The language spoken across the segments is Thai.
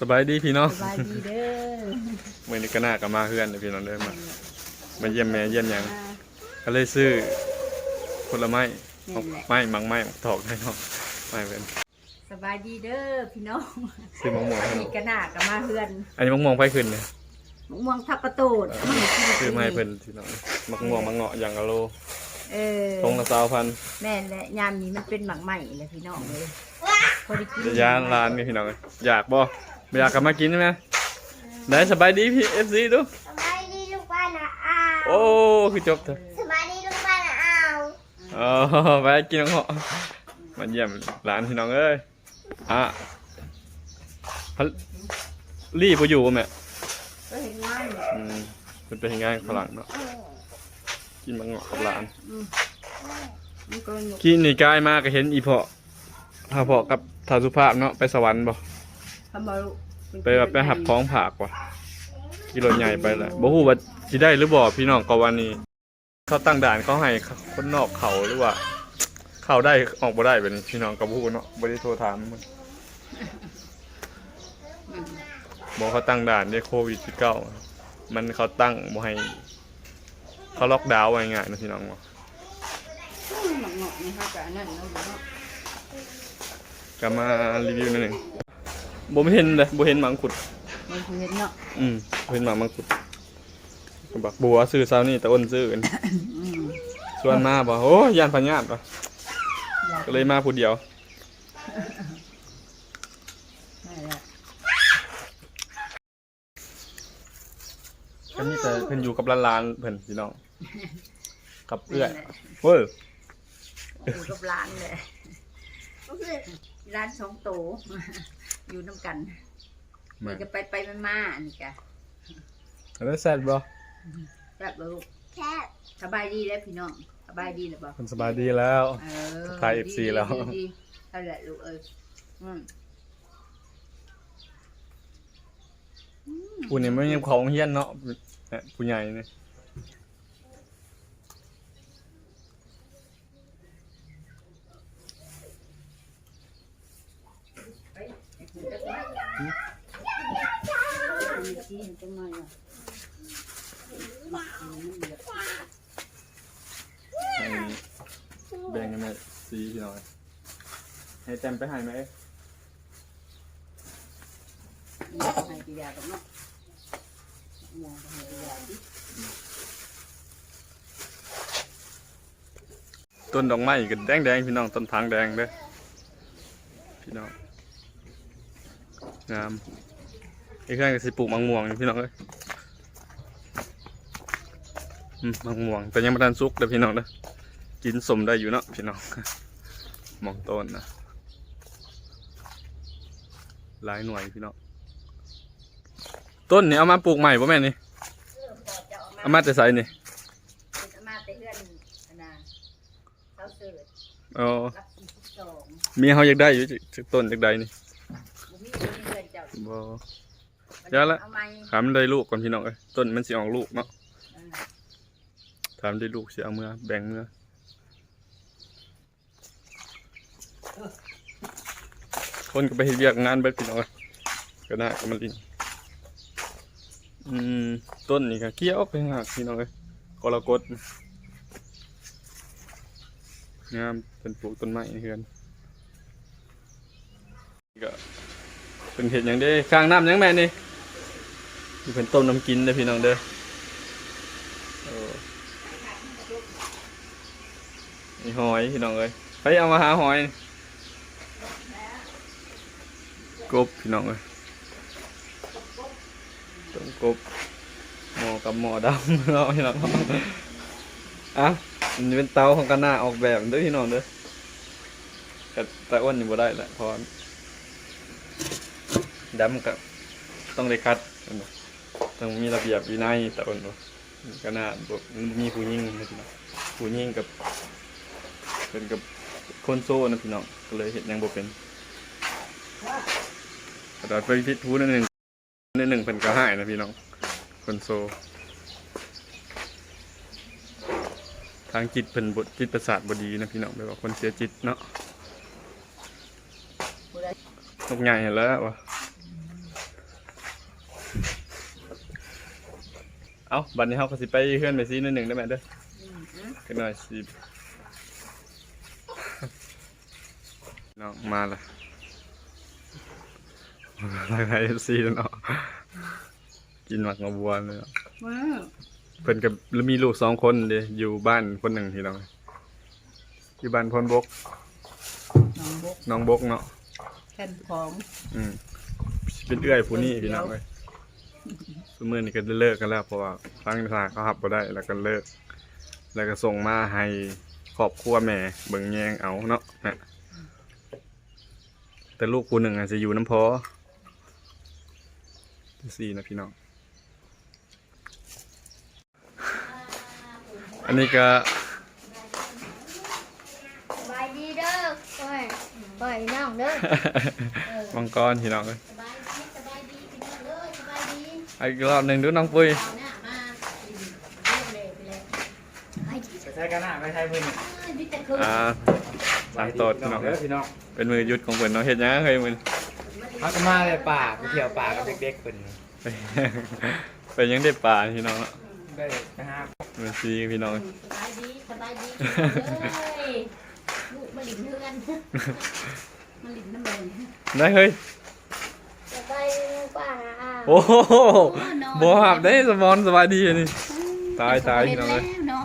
สบายดีพี่น้องสบายดีเด้อมื่อนี้ก็น่าก็มาเพื่อนเลยพี่น้องเด้อมามาเยี่ยมแม่เยี่ยมหยังมาก็เลยซื้อผลไม้นั่นแหละไม้มังไม้ถอกให้น้องไม่เป็นสบายดีเด้อพี่น้องซื้อมะม่วงให้น้มีองกระหน่ากับมาเพื่อน อันนี้มะม่วงไฟขึ้นเนี่ยมะม่วงทับประตูดมันกินซื้อมาให้เพิ่นพี่น้องมะม่วงมะเงาะอย่างละโลเออทงละสาวพันแม่นแหละยามนี้มันเป็นหมักใหม่เลยพี่น้องเลยพอได้กินจะยานร้านนี่พี่น้องเอ้ยอยากบ่ไม่ อยากกลับมากินใช่ไหมได้สบายดีพี่เอฟซีดูสบายดีลูกบ้านนะอ้าวโอ้คือจบเถอะสบายดีลูกบ้านนะอ้าวอ๋อไปกินของเหาะมาเยี่ยมร้านพี่น้องเอ้ยอะฮัลลี่พออยู่บ่แม่ก็เห็นง่ายเลยอืมมันเป็นงานฝรั่งเนาะกินมังงะกับหลานมันก็หนุกกินนี่กายมากก็เห็นอีเพาะพาเพาะกับทาสุภาพเนาะไปสวรรค์บ่ ทำมาลูกไปแบบไปหับของผากว่ะกิโลใหญ่ไปแหละบ่ฮู้ว่าสิได้หรือบ่พี่น้องก็วันนี้เขาตั้งด่านเขาให้คนนอกเขาหรือว่า เข้าได้ออกบ่ได้เป็นพี่น้องก็บ่ฮู้เนาะบ่ได้โทรถามมันบอกเขาตั้งด่านด้วยโควิด19มันเขาตั้งบ่ให้เขาล็อกดาวน์ไว้ง่ายๆนะพี่น้องว่าหมักเงาะนี่ค่ะกับอันนั้นเนาะเนาะก็มารีวิวหนิดหนึ่ง บ่เห็นเลยบ่เห็นหมังขุด มันเห็นเนาะอืมบ่เห็นหมังมังขุดก็บักบัวซื้อเช้านี่แต่อ้นซื้อกันอืมชวนมาบ่โอ้ยยานพญาตว่ะอยากก็เลยมาผู้เดียว ได้แหละก็มีแต่เพิ่นอยู่กับหลานๆเพิ่นพี่น้อง กับเอื้อยเว้ยอยู่กับร้านเลยร้านสองโต อยู่น้ำกันมาเดี๋ยวจะไปไปมามาอันนี้กะแล้วแซ่บบ่แบบลูกแค่สบายดีแล้วพี่น้องสบายดีแล้วบอกเพิ่นสบายดีแล้ว เออทาย FC แล้ว ดีดีดีนั่นแหละลูกเอ้ยอืมผู้นี่ไม่ยังของเฮียนเนาะเนี่ยผู้ใหญ่นี่ ไปไอ้คุณจะไปมีที่จังหน่อยอะ ให้แบ่งกันมาสีพี่น้องให้แต้มไปให้ไหมมีให้ปียากับเนาะมองไปให้ปียาดิต้นดอกไม้ก็แดงๆพี่น้องต้นทางแดงเด้อพี่น้องงามอีกครั้งก็สิปลูกมังม่วงอยู่พี่น้องเอ้ยอื มมังม่วง แต่ยังไม่ทันสุกเด้อพี่น้องเด้อกินสมได้อยู่เนาะพี่น้องมองต้นนะหลายหน่วยพี่น้องต้นนี่เอามาปลูกใหม่ป่ะแม่นี่เออพอจะเอามาเอามาแต่ไสนี่เป็นเอามาแต่เพื่อนอันนะเขาเสิร์ชอ๋อรับสี่สิบสองเมียเขาอยากได้อยู่จากต้นจากใดนี่บุมีบุมีเพื่อนเจ้าบ่เดี๋ยวละเอาไหมถามมันได้ลูกก่อนพี่น้องเอ้ยต้นมันสิออกลูกเนาะเออ ถามได้ลูกเสิเอาเมื่อแบ่งเมื่อคนก็ไปเฮ็ดเวียกงานเบิดพี่น้องเอ้ยก็น่าก็มาลินอืมต้นนี่ก็เกี้ยวไปหักพี่น้องเอ้ยกรกฎงามเป็นปลูกต้นไม้เฮือนนี่ก็เป็นเห็ดหยังเด้ข้างน้ำยังแม่นี่เป็นต้มน้ำกินเด้พี่น้องเด้อโอ้นี่ หอยพี่น้องเอ้ยไปเอามาหาหอย กบพี่น้องเอ้ยต้มกบหมอกับหมอดำเนาพี่น้องอะมันเป็นเตาของกันหน้าออกแบบด้อพี่น้องเด้อแต่ต่อ้วนอยู่บ่ได้แหละพราะดำกับต้องได้คัดต้องมีระเบียบวินัยแต่อ้วนกันหน้าบ่มีผู้หญิงผู้หญิงกับ เป็นกับคนโซ่นะพี่น้องก็เลยเห็นยังบ่เป็นกระดาษไปพิษทูนั่นหนึ่งนั่นหนึ่งเป็นกระหายนะพี่น้อง คนโซ ทางจิตเป็นบทจิตประสาทบดีนะพี่น้องแบบว่าคนเสียจิตเนาะผู้ใดนกใหญ่เห็นแล้ววะเอ้าบัดนี้เฮาก็สิไปเฮือนไปซีนิดหนึงได้ไหมเด้ออืมอะกันหน่อยสิ น้องมาละหลายหลายซีแล้วเนาะกินหมักงาบัวเลยเนาะมาเพิ่นกับแล้วมีลูกสองคนเด้อยู่บ้านคนหนึ่งที่เราอยู่บ้านพนบกน้องบกน้องบกเนาะแผ่นของอืมเป็นเอื้อยผู้นี้พี่น้องเลยสมือนี่ก็ได้เลิกกันแล้วเพราะว่าฟังนิทานเขาหับบ่ได้แล้วก็เลิก แล้วก็ส่งมาให้ครอบครัวแม่เบิ่งแยงเอาเนาะนะ แต่ลูกผู้หนึ่งอาจจะอยู่น้ำพอสี่นะพี่น้อง อันนี้ก็สบายดีเด้อปล่อยปล่อยน้องเด้อมังกรพี่น้องเลยสบายดีสบายดีพี่น้องเด้อสบายดีอีกรอบหนึ่งดูน้องปุ้ยเอาหน้ามาเรียกเลยไปเลยไปดิไปใช้กันหน้าไปใช้มือนี่ดิแต่คืออ่า สามโตดพี่น้องเด้อพี่น้องเป็นมือหยุดของเพิ่นเนาะเฮ็ดหยังเคยมือเขาจะมาเลยป่าไปเที่ยวป่ากับเด็กๆเป็นไปไปยังได้ป่าพี่น้องเนาะได้นะฮะมันซีพี่น้อง สบายดีสบายดีเลยลูกมาหลินเพื่อนมาหลินน้ำแดงได้เฮ้ยสบายดีลูกป้านะอาโอ้โหบ่หับได้สมอนสบายดีอันนี่ตายตายพี่น้องเลยเนาะ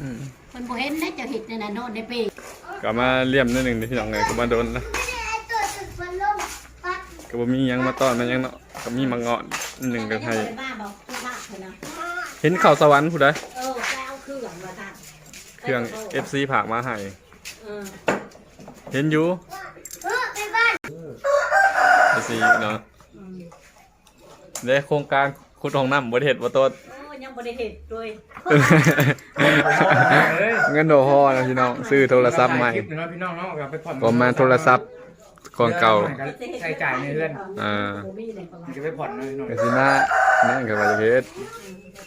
อืม คนบ่เห็นนะเจะเห็ดนั่นน่ะโน่นในปี กลับมาเลี่ยมนิดหนึ่งเด้อพี่น้องเลยก็มาโดนนะก็บ่มีหยังมาต้อนมาหยังเนาะก็มีมาเงาะหนึ่งก็ให้บ้าบอกทุกบ้าเถอะนะเห็นข่าสวรรค์ผู้ใดเออไปเอาเครื่องมาทาเครื่อง FC ผากมาให้เออเห็นอยู่เออไปบ้านเนาะได้โครงการขุดห้องน้ำบ่ได้เฮ็ดบ่ต้ นโอ้ยังบ่ได้เห็ดด้วยเอ้ยเงินโดพอนะพี่น้องซื้อโทรศัพท์ใหม่คลิปหนึ่งแล้วพี่น้องเนาะเอาไปผ่อนก็มาโทรศัพท์ก่อนเก่าใช้จ่ายในเรือนอ่าบ่มีเลยประมาณจะไปผ่อนเลยหน่อยกสิมานั่นก็ว่าจะเฮ็ด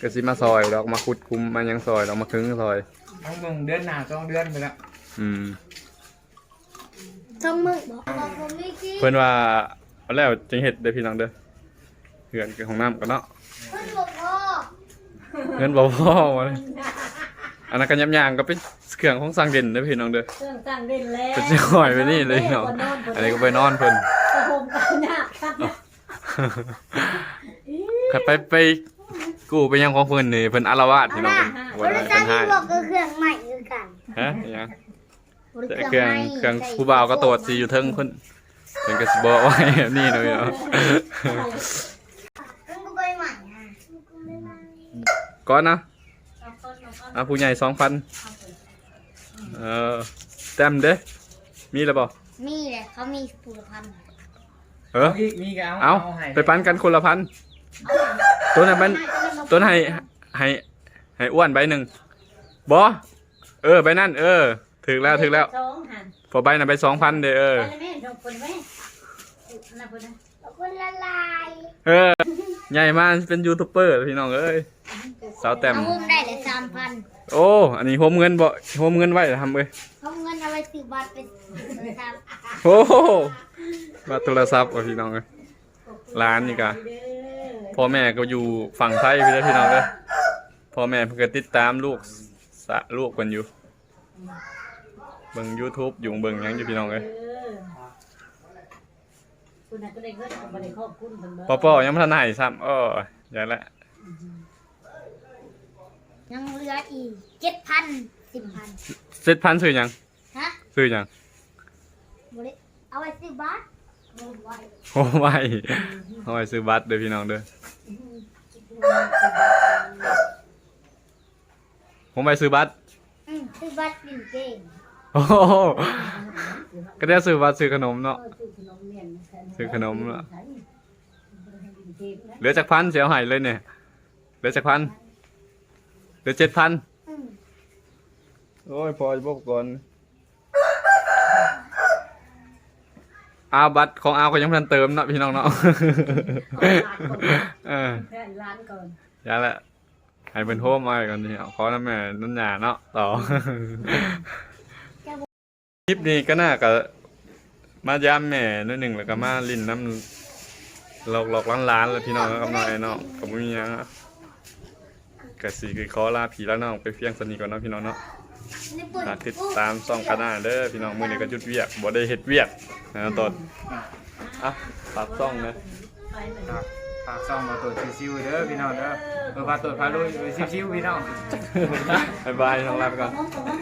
กสิมาซอยดอกมาขุดคุมมายังซอยดอกมาคึงซอยทั้งเมืองเดือนหน้าสองเดือนไปแล้วอืมทั้งมือบอกบอกผมไม่คิดเพิ่นว่าเอาแล้วจึงเฮ็ดเด้อพี่น้องเด้อเหือนกับห้องน้ำกันเนาะเพิ่นบอกพ่อ เงินบ่พอมาเลยอันนั้นก็ยำๆก็เป็นเครื่องของสร้างเด่นเด้อพี่น้องเด้อเครื่องตั้งเด่นแล้วเป็นสิหอยไปนี่เลยเนาะอันนี้ก็ไปนอนเพิ่นกระผมกันหน้าครับเนี่ยขัดไปไปกู้ไปยังของเพิ่นนี่เพิ่นอารวาสพี่น้องเพิ่นบบ่ริได้ษัเพิ่ทนให้ที่บอกก็เครื่องใหม่คือกันฮะอิหยังบริแต่ษัทเครื่องใหม่เครื่องผู้บ่าวก็ตรวจสิอยู่เทิงเพิ่นเพิ่นก็สิบอกไว้แบบนี้เนาะพี่น้องเครื่องก็ไปใหม่ฮะ ก่อนนะอะผู้ใหญ่สองพันเออแต้มเด้ มีแล้วบ่มีแหละเขามีผลิตภัณฑ์เออมีมีก็เอาเอาให้ไปปันกันคนละพันตัวนั้นมันตัวนั้นให้ให้ให้อ้วนใบหนึ่งบ่เออใบนั่นเออถึงแล้วถึงแล้ว สองหันพอใบนั้นไปสองพันเด้อเออ ไปแม่ชมคนแม่นะเพิ่นนะขอบ คุณละลายเออใหญ่มากเป็นยูทูบเบอร์พี่น้องเอ้ยสาวแต้มเอามุมได้เลยสามพันโอ้อันนี้โฮมเงินบ่โฮมเงินไว้ทำเอ้ยเขาเงินเอาไว้ซื้อบัตรเป็นสามโอ้โหมาโทรศัพท์ว่ะพี่น้องเอ้ยร้านนี่กะเด้อพ่อแม่ก็อยู่ฝั่งไทยพี่เด้อพี่น้องเด้อพ่อแม่เพิ่นก็ติดตามลูกสะลูกเพิ่นอยู่เบิ่ง YouTube อยู่เบิ่งหยังอยู่พี่น้องเอ้ยเออ คุณน่ะก็ได้เงินบ่ได้ขอบคุณเพิ่นเบิดป้อป้อยังบ่ทันให้ซ้ำอ้ออย่าละยังเหลืออีกเจ็ดพันสิบพันเจ็ดพันซื้อหยังฮะซื้อหยังบริเอาไว้ซื้อบัตรเอาไว้โอ้ไว้เอาไว้ซื้อบัตรเด้อพี่น้องเด้อผมไปซื้อบัตรอืมซื้อบัตรดินเก่งโอ้โหก็ได้ซื้อบัตรซื้อขนมเนาะเออซื้อขนมเมียนนะ ซื้อขนมละเหลือจากพันเสียหายเลยเนี่ยเหลือจากพันเหลือเจ็ดพันอืมโอ้ยพอจะบอกก่อนอาบัตรของอาก็ยังไม่ทันเติมเนาะพี่น้องเนาะเออแค่ร้านก่อนอย่าละให้เป็นโฮมมาก่อนนี่เอาขอน้ำแม่น้ำหยาเนาะต่อคลิปนี้ก็น่ากับ มายามแม่นิดหนึ่งแล้วก็มาลินน้ำหลอกหลอกล้านล้านๆเลยพี่น้องกับน้องไอ้น้องกับมีหยังอะกะสีคือขอลาผีแล้วน้องไปเฟียงสนิทก่อนเนาะพี่น้องเนาะฝากติดตามซ่องกันหน้าเด้อพี่น้องมื้อนี้ก็หยุดเวียกบ่ได้เฮ็ดเวียกนะตอนอะฝากซ่องนะ ครับฝากซ่องมาตรวจซิวๆเด้อพี่น้องเด้อเออมาตรวจพาลุยซิวๆพี่น้อง บ๊ายบายน้องลาไปก่อนมองตรงนั้น